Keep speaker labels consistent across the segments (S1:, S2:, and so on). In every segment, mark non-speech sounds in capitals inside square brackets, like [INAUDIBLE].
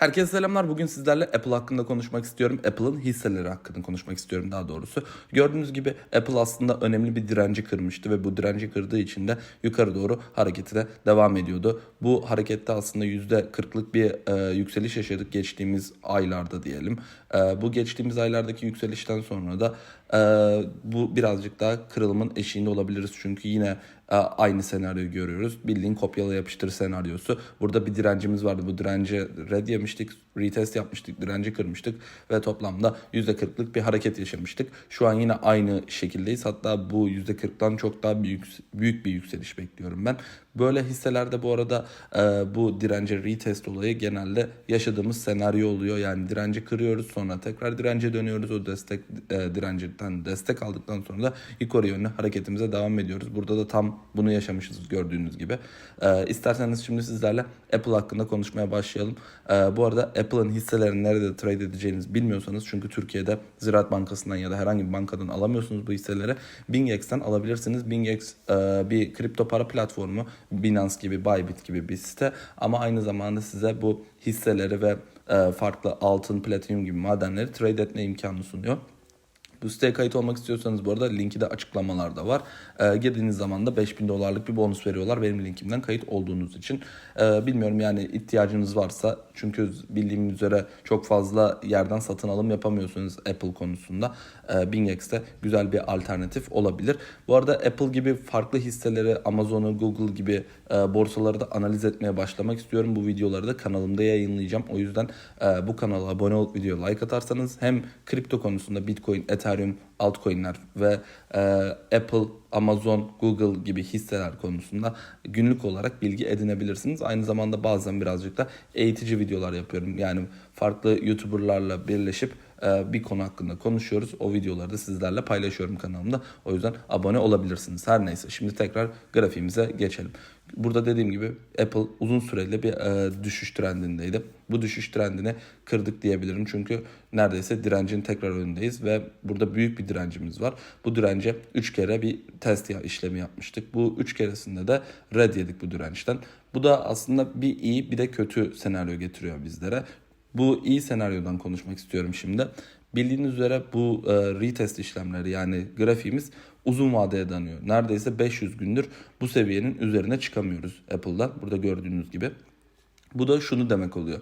S1: Herkese selamlar. Bugün sizlerle Apple hakkında konuşmak istiyorum. Apple'ın hisseleri hakkında konuşmak istiyorum daha doğrusu. Gördüğünüz gibi Apple aslında önemli bir direnci kırmıştı ve bu direnci kırdığı için de yukarı doğru hareketine devam ediyordu. Bu harekette aslında %40'lık bir e, yükseliş yaşadık geçtiğimiz aylarda diyelim. E, bu geçtiğimiz aylardaki yükselişten sonra da e, bu birazcık daha kırılımın eşiğinde olabiliriz. Çünkü yine e, aynı senaryoyu görüyoruz. Bildiğin kopyala yapıştır senaryosu. Burada bir direncimiz vardı. Bu dirence red yemiştik, retest yapmıştık, direnci kırmıştık ve toplamda %40'lık bir hareket yaşamıştık. Şu an yine aynı şekildeyiz. Hatta bu %40'dan çok daha büyük büyük bir yükseliş bekliyorum ben. Böyle hisselerde bu arada e, bu dirence retest olayı genelde yaşadığımız senaryo oluyor. Yani direnci kırıyoruz sonra tekrar dirence dönüyoruz. O destek e, direnciden destek aldıktan sonra da yukarı yönlü hareketimize devam ediyoruz. Burada da tam bunu yaşamışız gördüğünüz gibi. E, isterseniz şimdi sizlerle Apple hakkında konuşmaya başlayalım. E, bu arada Apple'ın hisselerini nerede trade edeceğinizi bilmiyorsanız çünkü Türkiye'de Ziraat Bankası'ndan ya da herhangi bir bankadan alamıyorsunuz bu hisseleri. BingX'ten alabilirsiniz. BingX e, bir kripto para platformu. Binance gibi, Bybit gibi bir site ama aynı zamanda size bu hisseleri ve e, farklı altın, platinum gibi madenleri trade etme imkanı sunuyor. Bu siteye kayıt olmak istiyorsanız bu arada linki de açıklamalarda var. Ee, girdiğiniz zaman da 5000 dolarlık bir bonus veriyorlar benim linkimden kayıt olduğunuz için. Ee, bilmiyorum yani ihtiyacınız varsa çünkü bildiğim üzere çok fazla yerden satın alım yapamıyorsunuz Apple konusunda. Ee, BingX'te güzel bir alternatif olabilir. Bu arada Apple gibi farklı hisseleri Amazon'u, Google gibi e, borsaları da analiz etmeye başlamak istiyorum. Bu videoları da kanalımda yayınlayacağım. O yüzden e, bu kanala abone olup video like atarsanız hem kripto konusunda Bitcoin, Ethereum, altcoin'ler ve e, Apple, Amazon, Google gibi hisseler konusunda günlük olarak bilgi edinebilirsiniz. Aynı zamanda bazen birazcık da eğitici videolar yapıyorum. Yani farklı YouTuber'larla birleşip e, bir konu hakkında konuşuyoruz. O videoları da sizlerle paylaşıyorum kanalımda. O yüzden abone olabilirsiniz. Her neyse şimdi tekrar grafiğimize geçelim. Burada dediğim gibi Apple uzun süreli bir e, düşüş trendindeydi. Bu düşüş trendini kırdık diyebilirim. Çünkü neredeyse direncin tekrar önündeyiz ve burada büyük bir direncimiz var. Bu dirence 3 kere bir test işlemi yapmıştık. Bu 3 keresinde de red yedik bu dirençten. Bu da aslında bir iyi bir de kötü senaryo getiriyor bizlere. Bu iyi senaryodan konuşmak istiyorum şimdi. Bildiğiniz üzere bu e, retest işlemleri yani grafiğimiz uzun vadeye danıyor. Neredeyse 500 gündür bu seviyenin üzerine çıkamıyoruz Apple'da. Burada gördüğünüz gibi. Bu da şunu demek oluyor.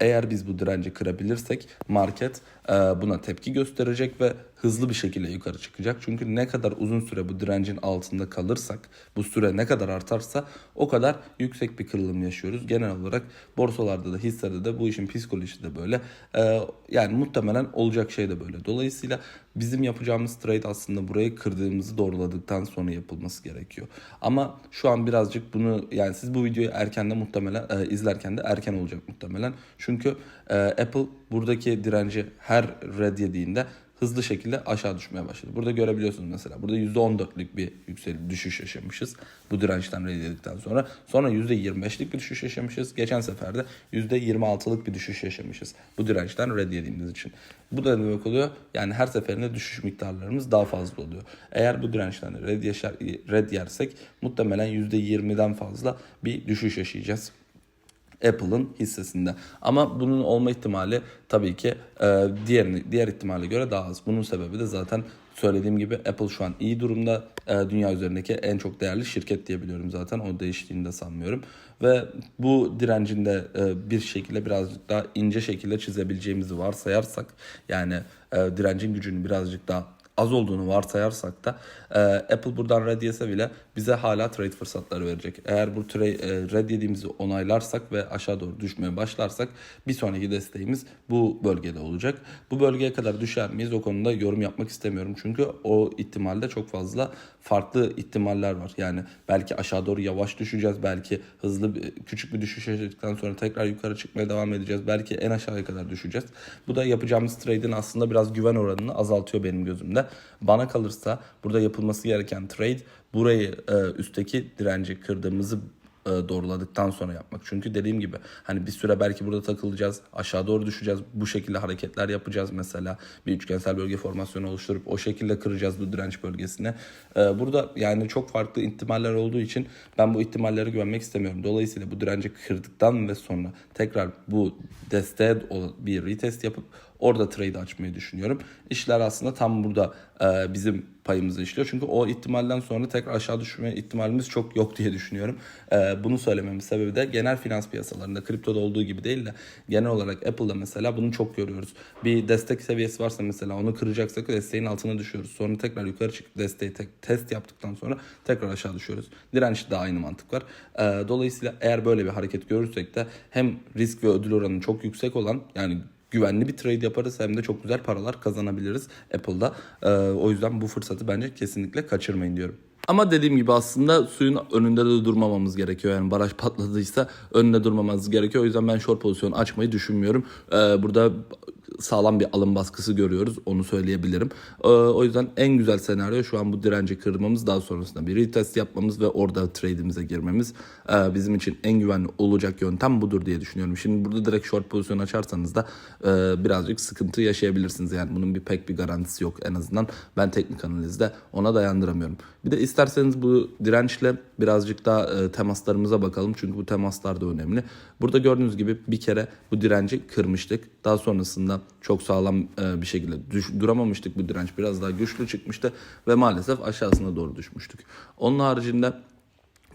S1: Eğer biz bu direnci kırabilirsek market e, buna tepki gösterecek ve hızlı bir şekilde yukarı çıkacak. Çünkü ne kadar uzun süre bu direncin altında kalırsak, bu süre ne kadar artarsa o kadar yüksek bir kırılım yaşıyoruz. Genel olarak borsalarda da hisselerde de bu işin psikolojisi de böyle. E, yani muhtemelen olacak şey de böyle. Dolayısıyla bizim yapacağımız trade aslında burayı kırdığımızı doğruladıktan sonra yapılması gerekiyor. Ama şu an birazcık bunu yani siz bu videoyu erken de muhtemelen e, izlerken de erken olacak muhtemelen. Çünkü e, Apple buradaki direnci her red yediğinde hızlı şekilde aşağı düşmeye başladı. Burada görebiliyorsunuz mesela. Burada %14'lük bir yükseliş düşüş yaşamışız. Bu dirençten redledikten sonra. Sonra %25'lik bir düşüş yaşamışız. Geçen sefer de %26'lık bir düşüş yaşamışız. Bu dirençten red yediğimiz için. Bu da demek oluyor yani her seferinde düşüş miktarlarımız daha fazla oluyor. Eğer bu dirençten red, yaşar, red yersek muhtemelen %20'den fazla bir düşüş yaşayacağız. Apple'ın hissesinde. Ama bunun olma ihtimali tabii ki e, diğer diğer ihtimale göre daha az. Bunun sebebi de zaten söylediğim gibi Apple şu an iyi durumda. E, dünya üzerindeki en çok değerli şirket diyebiliyorum zaten. O değiştiğini de sanmıyorum. Ve bu direncin de e, bir şekilde birazcık daha ince şekilde çizebileceğimizi varsayarsak yani e, direncin gücünü birazcık daha az olduğunu varsayarsak da e, Apple buradan red yese bile bize hala trade fırsatları verecek. Eğer bu trade, e, red yediğimizi onaylarsak ve aşağı doğru düşmeye başlarsak bir sonraki desteğimiz bu bölgede olacak. Bu bölgeye kadar düşer miyiz o konuda yorum yapmak istemiyorum. Çünkü o ihtimalde çok fazla farklı ihtimaller var. Yani belki aşağı doğru yavaş düşeceğiz. Belki hızlı küçük bir düşüş yaşadıktan sonra tekrar yukarı çıkmaya devam edeceğiz. Belki en aşağıya kadar düşeceğiz. Bu da yapacağımız trade'in aslında biraz güven oranını azaltıyor benim gözümde. Bana kalırsa burada yapılması gereken trade burayı e, üstteki direnci kırdığımızı e, doğruladıktan sonra yapmak. Çünkü dediğim gibi hani bir süre belki burada takılacağız. Aşağı doğru düşeceğiz. Bu şekilde hareketler yapacağız mesela. Bir üçgensel bölge formasyonu oluşturup o şekilde kıracağız bu direnç bölgesine. E, burada yani çok farklı ihtimaller olduğu için ben bu ihtimallere güvenmek istemiyorum. Dolayısıyla bu direnci kırdıktan ve sonra tekrar bu desteğe bir retest yapıp Orada trade açmayı düşünüyorum. İşler aslında tam burada e, bizim payımızı işliyor. Çünkü o ihtimalden sonra tekrar aşağı düşme ihtimalimiz çok yok diye düşünüyorum. E, bunu söylememin sebebi de genel finans piyasalarında kriptoda olduğu gibi değil de genel olarak Apple'da mesela bunu çok görüyoruz. Bir destek seviyesi varsa mesela onu kıracaksak desteğin altına düşüyoruz. Sonra tekrar yukarı çıkıp desteği tek, test yaptıktan sonra tekrar aşağı düşüyoruz. Dirençte de aynı mantık var. E, dolayısıyla eğer böyle bir hareket görürsek de hem risk ve ödül oranı çok yüksek olan yani güvenli bir trade yaparız hem de çok güzel paralar kazanabiliriz Apple'da. Ee, o yüzden bu fırsatı bence kesinlikle kaçırmayın diyorum. Ama dediğim gibi aslında suyun önünde de durmamamız gerekiyor. Yani baraj patladıysa önünde durmamamız gerekiyor. O yüzden ben short pozisyon açmayı düşünmüyorum. Ee, burada sağlam bir alım baskısı görüyoruz. Onu söyleyebilirim. Ee, o yüzden en güzel senaryo şu an bu direnci kırmamız. Daha sonrasında bir retest yapmamız ve orada trade'imize girmemiz. Ee, bizim için en güvenli olacak yöntem budur diye düşünüyorum. Şimdi burada direkt short pozisyon açarsanız da e, birazcık sıkıntı yaşayabilirsiniz. Yani bunun bir pek bir garantisi yok en azından. Ben teknik analizde ona dayandıramıyorum. Bir de isterseniz bu dirençle birazcık daha e, temaslarımıza bakalım. Çünkü bu temaslar da önemli. Burada gördüğünüz gibi bir kere bu direnci kırmıştık. Daha sonrasında çok sağlam e, bir şekilde düş, duramamıştık. Bu direnç biraz daha güçlü çıkmıştı ve maalesef aşağısına doğru düşmüştük. Onun haricinde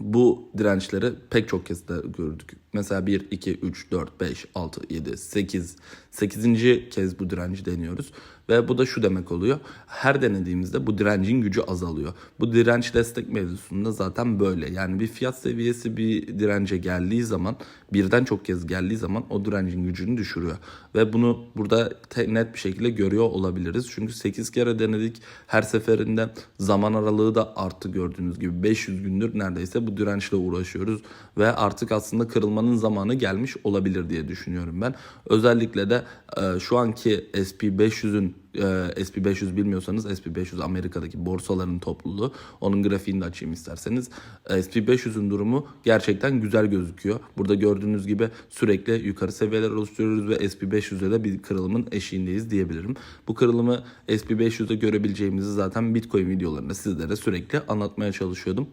S1: bu dirençleri pek çok kez de gördük. Mesela 1, 2, 3, 4, 5, 6, 7, 8, 8. kez bu direnci deniyoruz. Ve bu da şu demek oluyor. Her denediğimizde bu direncin gücü azalıyor. Bu direnç destek mevzusunda zaten böyle. Yani bir fiyat seviyesi bir dirence geldiği zaman birden çok kez geldiği zaman o direncin gücünü düşürüyor. Ve bunu burada net bir şekilde görüyor olabiliriz. Çünkü 8 kere denedik. Her seferinde zaman aralığı da arttı gördüğünüz gibi. 500 gündür neredeyse bu dirençle uğraşıyoruz. Ve artık aslında kırılmanın zamanı gelmiş olabilir diye düşünüyorum ben. Özellikle de e, şu anki SP500'ün e, SP500 bilmiyorsanız SP500 Amerika'daki borsaların topluluğu. Onun grafiğini de açayım isterseniz. E, SP500'ün durumu gerçekten güzel gözüküyor. Burada gördüğünüz gibi sürekli yukarı seviyeler oluşturuyoruz ve SP500'de de bir kırılımın eşiğindeyiz diyebilirim. Bu kırılımı SP500'de görebileceğimizi zaten Bitcoin videolarında sizlere sürekli anlatmaya çalışıyordum.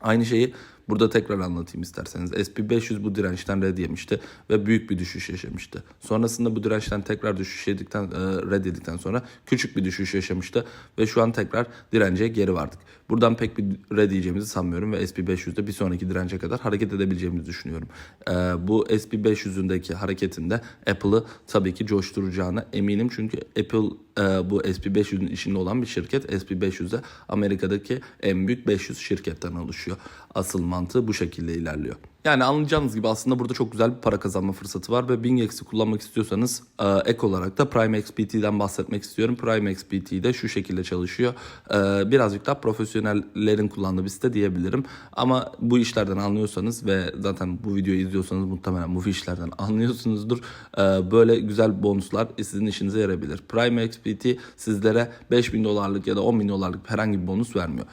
S1: Aynı şeyi Burada tekrar anlatayım isterseniz. SP500 bu dirençten red yemişti ve büyük bir düşüş yaşamıştı. Sonrasında bu dirençten tekrar düşüş yedikten, e, red yedikten sonra küçük bir düşüş yaşamıştı ve şu an tekrar dirence geri vardık. Buradan pek bir red yiyeceğimizi sanmıyorum ve SP500'de bir sonraki dirence kadar hareket edebileceğimizi düşünüyorum. E, bu SP500'ündeki hareketinde Apple'ı tabii ki coşturacağına eminim. Çünkü Apple e, bu SP500'ün içinde olan bir şirket. SP500'de Amerika'daki en büyük 500 şirketten oluşuyor. Asıl mantığı bu şekilde ilerliyor. Yani anlayacağınız gibi aslında burada çok güzel bir para kazanma fırsatı var ve BingX'i kullanmak istiyorsanız e, ek olarak da Prime XPT'den bahsetmek istiyorum. Prime XPT de şu şekilde çalışıyor. E, birazcık daha profesyonellerin kullandığı bir site diyebilirim. Ama bu işlerden anlıyorsanız ve zaten bu videoyu izliyorsanız muhtemelen bu işlerden [LAUGHS] anlıyorsunuzdur. E, böyle güzel bonuslar sizin işinize yarayabilir. Prime XPT sizlere 5000 dolarlık ya da 10 bin dolarlık herhangi bir bonus vermiyor.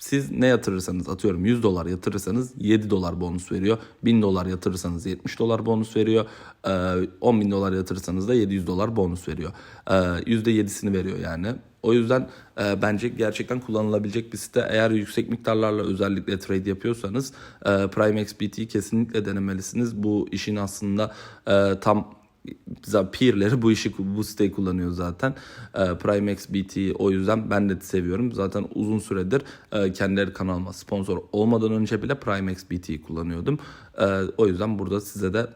S1: Siz ne yatırırsanız atıyorum 100 dolar yatırırsanız 7 dolar bonus veriyor. 1000 dolar yatırırsanız 70 dolar bonus veriyor. 10 ee, bin dolar yatırırsanız da 700 dolar bonus veriyor. %7'sini ee, veriyor yani. O yüzden e, bence gerçekten kullanılabilecek bir site. Eğer yüksek miktarlarla özellikle trade yapıyorsanız e, Prime XBT'yi kesinlikle denemelisiniz. Bu işin aslında e, tam peerleri bu işi bu siteyi kullanıyor zaten. E, Prime XBT o yüzden ben de seviyorum. Zaten uzun süredir e, kendileri kanalıma sponsor olmadan önce bile Prime XBT'yi kullanıyordum. E, o yüzden burada size de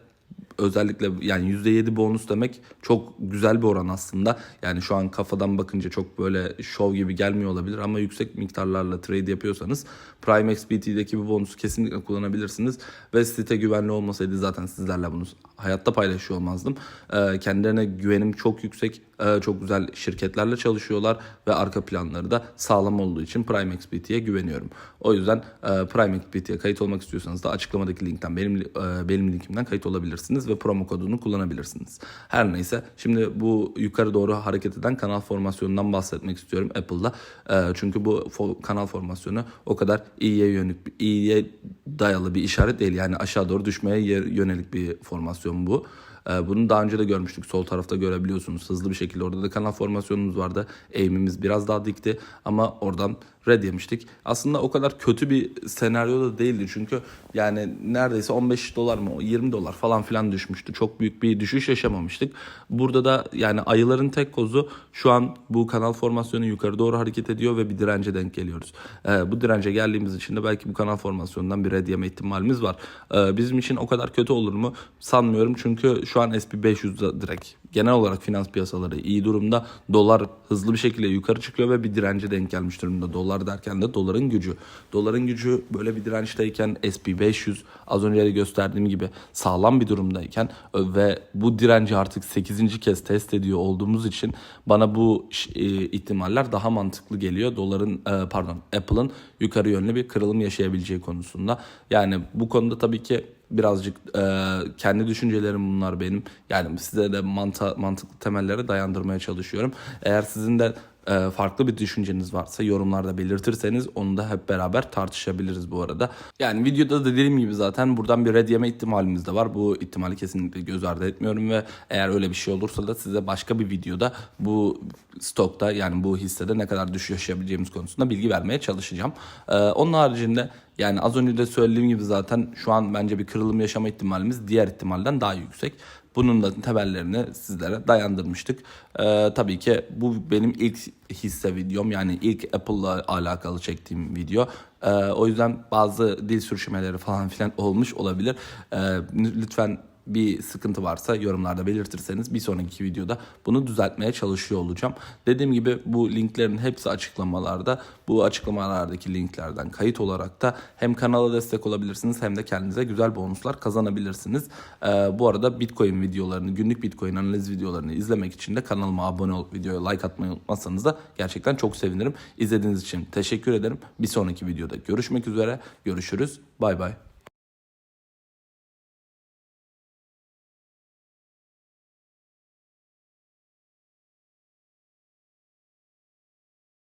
S1: özellikle yani %7 bonus demek çok güzel bir oran aslında. Yani şu an kafadan bakınca çok böyle şov gibi gelmiyor olabilir ama yüksek miktarlarla trade yapıyorsanız Prime XBT'deki bu bonusu kesinlikle kullanabilirsiniz. Ve site güvenli olmasaydı zaten sizlerle bunu hayatta paylaşıyor olmazdım. Ee, kendilerine güvenim çok yüksek. Ee, çok güzel şirketlerle çalışıyorlar ve arka planları da sağlam olduğu için Prime XBT'ye güveniyorum. O yüzden e, Prime XBT'ye kayıt olmak istiyorsanız da açıklamadaki linkten benim benim linkimden kayıt olabilirsiniz yapabilirsiniz ve promo kodunu kullanabilirsiniz. Her neyse şimdi bu yukarı doğru hareket eden kanal formasyonundan bahsetmek istiyorum Apple'da. Ee, çünkü bu fo- kanal formasyonu o kadar iyiye yönelik iyiye dayalı bir işaret değil. Yani aşağı doğru düşmeye yönelik bir formasyon bu. Ee, Bunu daha önce de görmüştük. Sol tarafta görebiliyorsunuz hızlı bir şekilde. Orada da kanal formasyonumuz vardı. Eğimimiz biraz daha dikti ama oradan red yemiştik. Aslında o kadar kötü bir senaryo da değildi. Çünkü yani neredeyse 15 dolar mı 20 dolar falan filan düşmüştü. Çok büyük bir düşüş yaşamamıştık. Burada da yani ayıların tek kozu şu an bu kanal formasyonu yukarı doğru hareket ediyor ve bir dirence denk geliyoruz. Ee, bu dirence geldiğimiz için de belki bu kanal formasyonundan bir red yeme ihtimalimiz var. Ee, bizim için o kadar kötü olur mu? Sanmıyorum çünkü şu an SP 500'da direkt genel olarak finans piyasaları iyi durumda. Dolar hızlı bir şekilde yukarı çıkıyor ve bir dirence denk gelmiş durumda. Dolar derken de doların gücü. Doların gücü böyle bir dirençteyken SP 500 az önce de gösterdiğim gibi sağlam bir durumdayken ve bu direnci artık 8. kez test ediyor olduğumuz için bana bu e, ihtimaller daha mantıklı geliyor. Doların e, pardon Apple'ın yukarı yönlü bir kırılım yaşayabileceği konusunda. Yani bu konuda tabii ki birazcık e, kendi düşüncelerim bunlar benim. Yani size de manta, mantıklı temellere dayandırmaya çalışıyorum. Eğer sizin de e, farklı bir düşünceniz varsa yorumlarda belirtirseniz onu da hep beraber tartışabiliriz bu arada. Yani videoda da dediğim gibi zaten buradan bir red yeme ihtimalimiz de var. Bu ihtimali kesinlikle göz ardı etmiyorum ve eğer öyle bir şey olursa da size başka bir videoda bu stokta yani bu hissede ne kadar düşüş yaşayabileceğimiz konusunda bilgi vermeye çalışacağım. E, onun haricinde yani az önce de söylediğim gibi zaten şu an bence bir kırılım yaşama ihtimalimiz diğer ihtimalden daha yüksek. Bunun da temellerini sizlere dayandırmıştık. Ee, tabii ki bu benim ilk hisse videom yani ilk Apple'la alakalı çektiğim video. Ee, o yüzden bazı dil sürüşmeleri falan filan olmuş olabilir. Ee, lütfen bir sıkıntı varsa yorumlarda belirtirseniz bir sonraki videoda bunu düzeltmeye çalışıyor olacağım. Dediğim gibi bu linklerin hepsi açıklamalarda. Bu açıklamalardaki linklerden kayıt olarak da hem kanala destek olabilirsiniz hem de kendinize güzel bonuslar kazanabilirsiniz. Ee, bu arada Bitcoin videolarını, günlük Bitcoin analiz videolarını izlemek için de kanalıma abone olup videoya like atmayı unutmazsanız da gerçekten çok sevinirim. İzlediğiniz için teşekkür ederim. Bir sonraki videoda görüşmek üzere. Görüşürüz. Bay bay.